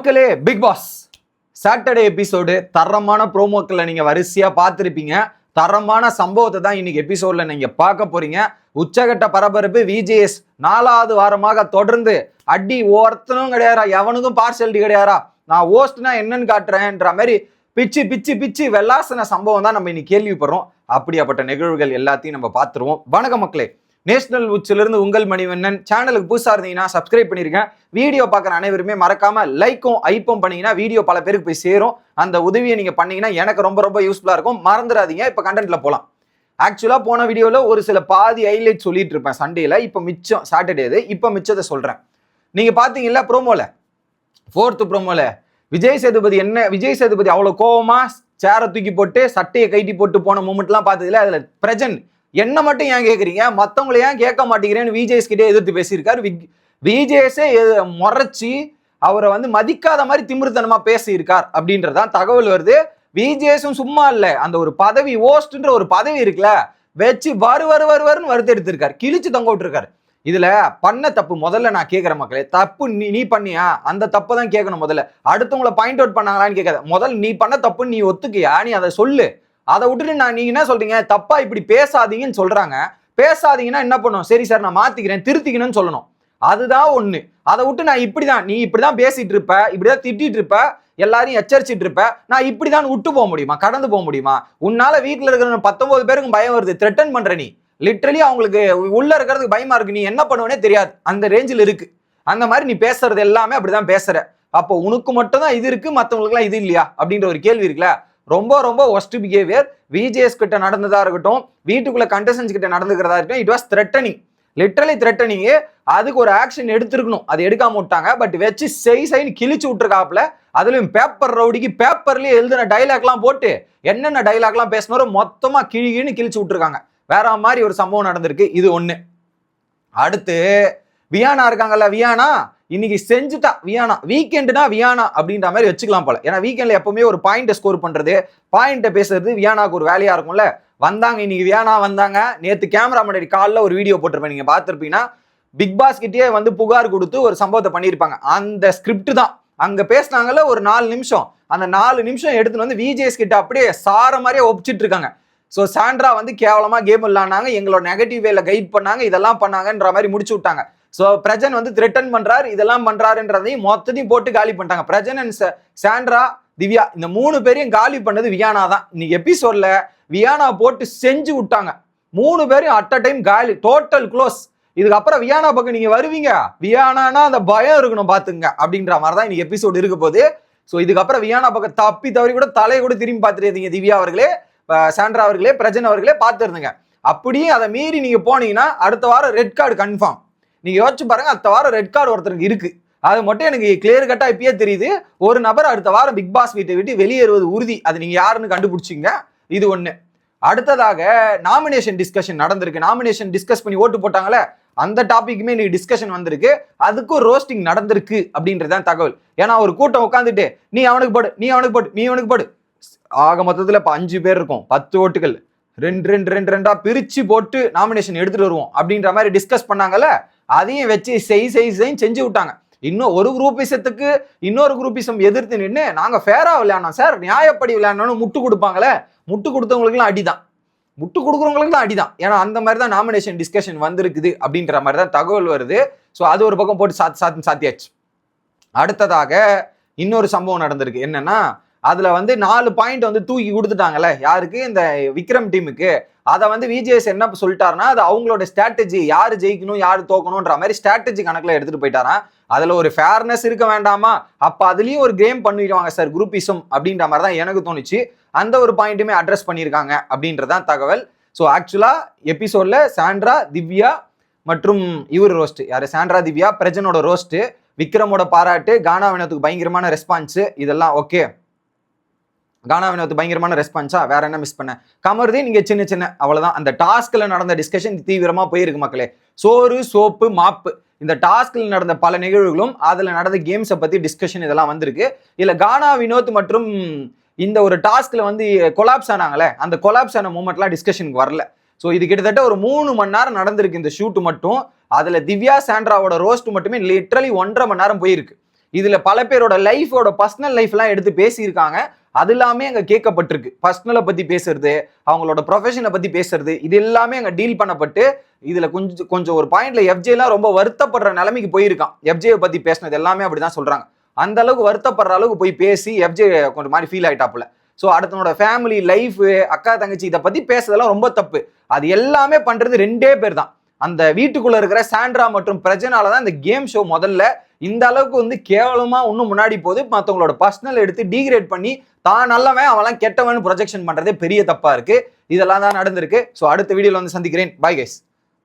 மக்களே big pass Saturday episode தரமான ப்ரோமோக்களை நீங்கள் வரிசையாக பார்த்துருப்பீங்க. தரமான சம்பவத்தை தான் இன்னைக்கு எபிசோட்ல நீங்கள் பார்க்க போறீங்க. உச்சகட்ட பரபரப்பு விஜேஎஸ் நாலாவது வாரமாக தொடர்ந்து. அடி ஒருத்தனும் கிடையாரா எவனுக்கும் பார்சல்டி கிடையாரா நான் ஓஸ்ட்னா என்னன்னு காட்டுறேன்ற மாதிரி பிச்சு பிச்சு பிச்சு வெள்ளாசன சம்பவம் தான் நம்ம இன்னைக்கு கேள்விப்படுறோம். அப்படியாப்பட்ட நிகழ்வுகள் எல்லாத்தையும் நம்ம பார்த்துருவோம். வணக்க மக்களே. நேஷனல் உச்சிலிருந்து உங்கள் மணிவண்ணன் சேனலுக்கு புதுசாக இருந்தீங்கன்னா சப்ஸ்கிரைப் பண்ணியிருக்கேன் வீடியோ பார்க்குற அனைவருமே மறக்காம லைக்கும் ஐப்பும் பண்ணீங்கன்னா வீடியோ பல பேருக்கு போய் சேரும். அந்த உதவியை நீங்கள் பண்ணீங்கன்னா எனக்கு ரொம்ப ரொம்ப யூஸ்ஃபுல்லாக இருக்கும். மறந்துடாதீங்க. இப்போ கண்டென்ட்ல போகலாம் ஆக்சுவலாக போன வீடியோவில் ஒரு சில பாதி ஹைலைட் சொல்லிட்டு இருப்பேன் சண்டேல இப்போ மிச்சம் சாட்டர்டே இது. இப்போ மிச்சத்தை சொல்கிறேன் நீங்கள் பார்த்தீங்கல்ல ப்ரோமோல ஃபோர்த்து ப்ரோமோல விஜய் சேதுபதி என்ன விஜய் சேதுபதி அவ்வளோ கோவமாக சேரை தூக்கி போட்டு சட்டையை கைட்டி போட்டு போன மூமெண்ட்லாம் பார்த்ததுல அதில் பிரஜன் என்ன மட்டும் ஏன் கேட்குறீங்க மற்றவங்கள ஏன் கேட்க மாட்டேங்கிறேன்னு விஜேஎஸ் கிட்டே எதிர்த்து பேசியிருக்காரு. விஜேஎஸே முறைச்சி அவரை வந்து மதிக்காத மாதிரி திமிருத்தனமா பேசியிருக்கார் அப்படின்றதான் தகவல் வருது. விஜேஎஸும் சும்மா இல்லை. அந்த ஒரு பதவி ஓஸ்ட்ன்ற ஒரு பதவி இருக்குல்ல வச்சு வரு வரு வரு வருன்னு வருத்து எடுத்திருக்காரு கிழிச்சு தொங்க விட்டுருக்காரு இதுல பண்ண தப்பு முதல்ல நான் கேட்குற மக்களே. தப்பு நீ நீ பண்ணியா? அந்த தப்பை தான் கேட்கணும் முதல்ல. அடுத்தவங்களை பாயிண்ட் அவுட் பண்ணாங்களான்னு கேட்காத. முதல்ல நீ பண்ண தப்புன்னு நீ ஒத்துக்கியா? நீ அதை சொல்லு. அதை விட்டுட்டு நான் நீங்க என்ன சொல்றீங்க? தப்பா இப்படி பேசாதீங்கன்னு சொல்றாங்க. பேசாதீங்கன்னா என்ன பண்ணும்? சரி சார் நான் மாத்திக்கிறேன். திருத்திக்கணும்னு சொல்லணும். அதுதான் ஒண்ணு. அதை விட்டு நான் இப்படிதான் நீ இப்படிதான் பேசிட்டு இருப்ப இப்படிதான் திட்டிட்டு இருப்ப எல்லாரையும் எச்சரிச்சிட்டு இருப்ப நான் இப்படிதான் விட்டு போக முடியுமா? கடந்து போக முடியுமா? உன்னால வீட்டுல இருக்கிற பத்தொன்பது பேருக்கும் பயம் வருது. த்ரெட்டன் பண்ற நீ. லிட்ரலி அவங்களுக்கு உள்ள இருக்கிறதுக்கு பயமா இருக்கு. நீ என்ன பண்ணுவனே தெரியாது. அந்த ரேஞ்சில் இருக்கு. அந்த மாதிரி நீ பேசுறது எல்லாமே அப்படிதான் பேசுற. அப்போ உனக்கு மட்டும் தான் இது இருக்கு மற்றவங்களுக்குலாம் இது இல்லையா? அப்படின்ற ஒரு கேள்வி இருக்குல்ல? ரொம்ப ரொம்ப ஒஸ்ட் பிஹேவியர் விஜேஎஸ் கிட்ட நடந்ததா இருக்கட்டும் வீட்டுக்குள்ள கண்டஸ்டன்ஸ் கிட்ட நடந்துக்கிறதா இருக்கட்டும் it was threatening literally threatening அதுக்கு ஒரு ஆக்ஷன் எடுத்திருக்கணும். அது எடுக்காம விட்டாங்க. பட் வச்சு செய் சைன்னு கிழிச்சு விட்டுருக்காப்புல அதுலயும் பேப்பர் ரவுடிக்கு பேப்பர்லயே எழுதின டைலாக்லாம் போட்டு என்னென்ன டைலாக்லாம் பேசினாரோ மொத்தமா கிழிகின்னு கிழிச்சு விட்டுருக்காங்க. வேற மாதிரி ஒரு சம்பவம் நடந்திருக்கு. இது ஒண்ணு. அடுத்து வியானா இருக்காங்கல்ல வியானா? இன்னைக்கு செஞ்சுட்டா வியானா வீக்கெண்டுனா வியானா அப்படின்ற மாதிரி வச்சுக்கலாம் போல. ஏன்னா வீக்கெண்ட்ல எப்பவுமே ஒரு பாயிண்ட் ஸ்கோர் பண்றது பாயிண்ட்டை பேசுறது வியானாக்கு ஒரு வேலையா இருக்கும்ல. வந்தாங்க இன்னைக்கு வியானா வந்தாங்க. நேத்து கேமரா முன்னாடி காலில் ஒரு வீடியோ போட்டிருப்பேன். நீங்க பார்த்துருப்பீங்கன்னா பிக் பாஸ் கிட்டேயே வந்து புகார் கொடுத்து ஒரு சம்பவத்தை பண்ணியிருப்பாங்க. அந்த ஸ்கிரிப்ட் தான். அங்க பேசினாங்கல்ல ஒரு நாலு நிமிஷம். அந்த நாலு நிமிஷம் எடுத்துன்னு வந்து விஜேஎஸ் கிட்ட அப்படியே சார மாதிரியே ஒப்பிச்சிட்டு இருக்காங்க. ஸோ சாண்ட்ரா வந்து கேவலமா கேம் விளாண்டாங்க எங்களோட நெகட்டிவ் வேல கைட் பண்ணாங்க. இதெல்லாம் பண்ணாங்கன்ற மாதிரி முடிச்சு விட்டாங்க. ஸோ பிரஜன் வந்து த்ரெட்டன் பண்றாரு இதெல்லாம் பண்றாருன்றதையும் மொத்தத்தையும் போட்டு காலி பண்ணிட்டாங்க. பிரஜன் அண்ட் சாண்ட்ரா திவ்யா இந்த மூணு பேரையும் காலி பண்ணது வியானா தான். இன்னைக்கு எபிசோட்ல வியானா போட்டு செஞ்சு விட்டாங்க. மூணு பேரையும் அட் அ டைம் காலி டோட்டல் க்ளோஸ் இதுக்கப்புறம் வியானா பக்கம் நீங்க வருவீங்க. வியானானா அந்த பயம் இருக்கணும் பாத்துங்க அப்படின்ற மாதிரி தான் இன்னைக்கு எபிசோடு இருக்க போகுது. ஸோ இதுக்கப்புறம் வியானா பக்கம் தப்பி தவறி கூட தலையை கூட திரும்பி பார்த்துருந்தீங்க திவ்யா அவர்களே சாண்ட்ரா அவர்களே பிரஜன் அவர்களே பார்த்துருந்துங்க. அப்படியே அதை மீறி நீங்க போனீங்கன்னா அடுத்த வாரம் ரெட் கார்டு கன்ஃபார்ம் நீங்க யோசிச்சு பாருங்க அடுத்த வாரம் ரெட் கார்டு ஒருத்தருக்கு இருக்கு. அது மட்டும் எனக்கு கிளியர் கட்டா இப்பயே தெரியுது. ஒரு நபர் அடுத்த வாரம் பிக் பாஸ் வீட்டை விட்டு வெளியேறுவது உறுதி. அது நீங்க யாருன்னு கண்டுபிடிச்சிங்க. இது ஒண்ணு. அடுத்ததாக நாமினேஷன் டிஸ்கஷன் நடந்திருக்கு. நாமினேஷன் டிஸ்கஸ் பண்ணி ஓட்டு போட்டாங்களே அந்த டாபிக்குமே இன்னைக்கு டிஸ்கஷன் வந்திருக்கு. அதுக்கும் ரோஸ்டிங் நடந்திருக்கு அப்படின்றதான் தகவல். ஏன்னா ஒரு கூட்டம் உட்காந்துட்டு நீ அவனுக்கு போடு நீ அவனுக்கு போடு நீ அவனுக்கு போடு. ஆக மொத்தத்தில் இப்போ அஞ்சு பேர் இருக்கும். பத்து ஓட்டுகள். ரெண்டு ரெண்டு ரெண்டு ரெண்டா பிரிச்சு போட்டு நாமினேஷன் எடுத்துட்டு வருவோம் அப்படின்ற மாதிரி டிஸ்கஸ் பண்ணாங்கல்ல அதையும் வச்சு செய் செய் செய் செஞ்சு விட்டாங்க. இன்னும் ஒரு குரூப்பிசத்துக்கு இன்னொரு குரூப்பிசம் எதிர்த்து நின்று நாங்கள் ஃபேராக விளையாடணும் சார் நியாயப்படி விளையாடணும்னு முட்டு கொடுப்பாங்களே? முட்டு கொடுத்தவங்களுக்குலாம் அடிதான். முட்டு கொடுக்குறவங்களுக்குலாம் அடிதான். ஏன்னா அந்த மாதிரி தான் நாமினேஷன் டிஸ்கஷன் வந்திருக்குது அப்படின்ற மாதிரி தான் தகவல் வருது. ஸோ அது ஒரு பக்கம் போட்டு சாத் சாத் சாத்தியாச்சு. அடுத்ததாக இன்னொரு சம்பவம் நடந்திருக்கு. என்னன்னா அதுல வந்து நாலு பாயிண்ட் வந்து தூக்கி கொடுத்துட்டாங்கல்ல? யாருக்கு? இந்த விக்ரம் டீமுக்கு. அதை வந்து விஜிஎஸ் என்ன சொல்லிட்டாருன்னா அது அவங்களோட ஸ்ட்ராட்டஜி யார் ஜெயிக்கணும் யார் தோக்கணும்ன்ற மாதிரி ஸ்ட்ராட்டஜி கணக்கில் எடுத்துட்டு போயிட்டாராம் அதில் ஒரு ஃபேர்னஸ் இருக்க வேண்டாமா? அப்போ அதுலேயும் ஒரு கேம் பண்ணிடுவாங்க சார் குரூப்பிசம் அப்படின்ற மாதிரி தான் எனக்கு தோணுச்சு. அந்த ஒரு பாயிண்ட்டுமே அட்ரஸ் பண்ணியிருக்காங்க அப்படின்றதான் தகவல். ஸோ ஆக்சுவலாக எபிசோடில் சாண்ட்ரா திவ்யா மற்றும் இவர் ரோஸ்ட் யார்? சாண்ட்ரா திவ்யா பிரஜனோட ரோஸ்ட்டு விக்ரமோட பாராட்டு கானா வினத்துக்கு பயங்கரமான ரெஸ்பான்ஸ் இதெல்லாம் ஓகே கானா வினோத் பயங்கரமான ரெஸ்பான்ஸா வேற என்ன மிஸ் பண்ண? கமருதே நீங்க சின்ன சின்ன அவ்வளவுதான். அந்த டாஸ்க்ல நடந்த டிஸ்கஷன் தீவிரமா போயிருக்கு மக்களே. சோறு சோப்பு மாப்பு. இந்த டாஸ்கில் நடந்த பல நிகழ்வுகளும் அதில் நடந்த கேம்ஸை பற்றி டிஸ்கஷன் இதெல்லாம் வந்திருக்கு. இதில் கானா வினோத் மற்றும் இந்த ஒரு டாஸ்கில் வந்து கொலாப்ஸ் ஆனாங்களே அந்த கொலாப்ஸ் ஆன மூமெண்ட்லாம் டிஸ்கஷனுக்கு வரல. ஸோ இது கிட்டத்தட்ட ஒரு மூணு மணி நேரம் நடந்திருக்கு இந்த ஷூட்டு மட்டும். அதில் திவ்யா சாண்ட்ராவோட ரோஸ்ட் மட்டுமே லிட்ரலி ஒன்றரை மணி நேரம் போயிருக்கு. இதில் பல பேரோட லைஃபோட பர்சனல் லைஃப்லாம் எடுத்து பேசியிருக்காங்க. அது எல்லாமே அங்கே கேட்கப்பட்டிருக்கு. பர்சனலை பற்றி பேசுறது அவங்களோட ப்ரொஃபஷனை பற்றி பேசுறது இது எல்லாமே அங்கே டீல் பண்ணப்பட்டு இதில் கொஞ்சம் கொஞ்சம் ஒரு பாயிண்ட்ல எஃப்ஜேலாம் ரொம்ப வருத்தப்படுற நிலைமைக்கு போயிருக்கான். எஃப்ஜேயை பற்றி பேசினது எல்லாமே அப்படிதான் சொல்றாங்க. அந்த அளவுக்கு வருத்தப்படுற அளவுக்கு போய் பேசி எஃப்ஜே கொஞ்சம் மாதிரி ஃபீல் ஆயிட்டாப்புல. ஸோ அடுத்தனோட ஃபேமிலி லைஃப் அக்கா தங்கச்சி இதை பற்றி பேசுறதெல்லாம் ரொம்ப தப்பு. அது எல்லாமே பண்றது ரெண்டே பேர் தான் அந்த வீட்டுக்குள்ள இருக்கிற சாண்ட்ரா மற்றும் பிரஜனால தான் இந்த கேம் ஷோ முதல்ல இந்த அளவுக்கு வந்து கேவலமா இன்னும் முன்னாடி போகுது மற்றவங்களோட பர்சனல் எடுத்து டீக்ரேட் பண்ணி தான் நல்லவன் அவன்லாம் கெட்டவன் ப்ரொஜெக்ஷன் பண்ணுறதே பெரிய தப்பாக இருக்குது இதெல்லாம் தான் நடந்திருக்கு. ஸோ அடுத்த வீடியோவில் வந்து சந்திக்கிறேன். Bye guys